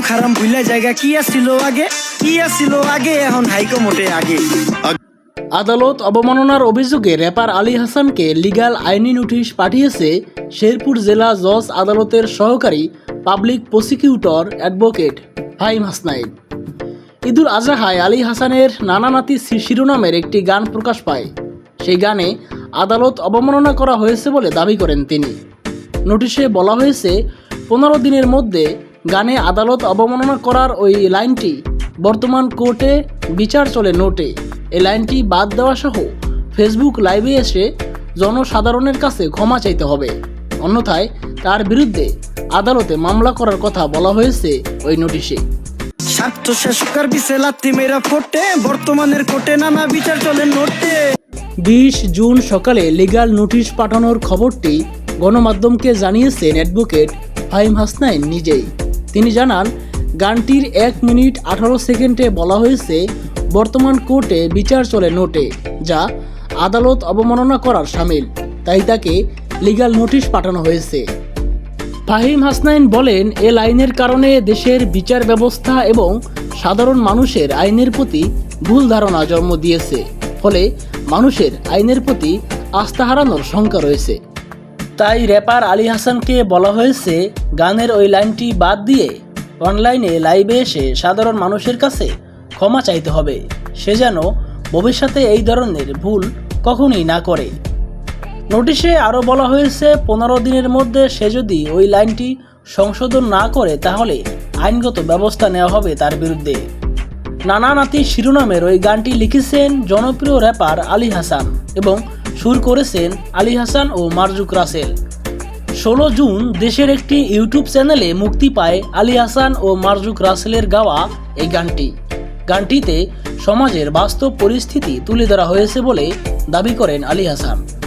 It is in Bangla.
মুখ হারাম ভুলা জায়গা কি আসছিল আগে? কি আসছিল আগে? এখন হাইকো মোটে আগে। আদালত অবমাননার অভিযোগে র্যাপার আলী হাসানকে লিগ্যাল আইনি নোটিশ পাঠিয়েছে শেরপুর জেলা জজ আদালতের সহকারী public prosecutor advocate Faim Hasnain. ঈদুল আজাহায় আলী হাসানের নানা নাতি শিরোনামের একটি গান প্রকাশ পায়। সেই গানে আদালত অবমাননা করা হয়েছে বলে দাবি করেন তিনি। নোটিশে বলা হয়েছে, পনেরো দিনের মধ্যে গানে আদালত অবমাননা করার ওই লাইনটি বর্তমান কোর্টে বিচার চলে নোটে। এই লাইনটি বাদ দেওয়া সহ ফেসবুক লাইভে এসে জনসাধারণের কাছে ক্ষমা চাইতে হবে। অন্যথায় তার বিরুদ্ধে আদালতে মামলা করার কথা বলা হয়েছে ওই নোটিশে। স্বার্থ শেষকার বিছে লাত্তি মেরা ফোটে বর্তমানের নানা বিচার চলে নোটে। বিশ জুন সকালে লিগ্যাল নোটিশ পাঠানোর খবরটি গণমাধ্যমকে জানিয়েছেন অ্যাডভোকেট ফাহিম হাসনাইন নিজেই। তিনি জানান, গানটির এক মিনিট আঠারো সেকেন্ডে বলা হয়েছে, বর্তমান কোর্টে বিচার চলে নোটে, যা আদালত অবমাননা করার সামিল, তাই তাকে লিগ্যাল নোটিশ পাঠানো হয়েছে। ফাহিম হাসনাইন বলেন, এ লাইনের কারণে দেশের বিচার ব্যবস্থা এবং সাধারণ মানুষের আইনের প্রতি ভুল ধারণা জন্ম দিয়েছে, ফলে মানুষের আইনের প্রতি আস্থা হারানোর শঙ্কা রয়েছে। তাই র্যাপার আলী হাসানকে বলা হয়েছে, গানের ওই লাইনটি বাদ দিয়ে অনলাইনে লাইভে এসে সাধারণ মানুষের কাছে ক্ষমা চাইতে হবে। সে যেন ভবিষ্যতে এই ধরনের ভুল কখনোই না করে। নোটিশে আরও বলা হয়েছে, পনেরো দিনের মধ্যে সে যদি ওই লাইনটি সংশোধন না করে, তাহলে আইনগত ব্যবস্থা নেওয়া হবে তার বিরুদ্ধে। নানা নাতি শিরোনামের ওই গানটি লিখেছেন জনপ্রিয় র্যাপার আলী হাসান এবং সুর করেছেন আলী হাসান ও মারজুক রাসেল। ষোলো জুন দেশের একটি ইউটিউব চ্যানেলে মুক্তি পায় আলী হাসান ও মারজুক রাসেলের গাওয়া এই গানটি। গানটিতে সমাজের বাস্তব পরিস্থিতি তুলে ধরা হয়েছে বলে দাবি করেন আলী হাসান।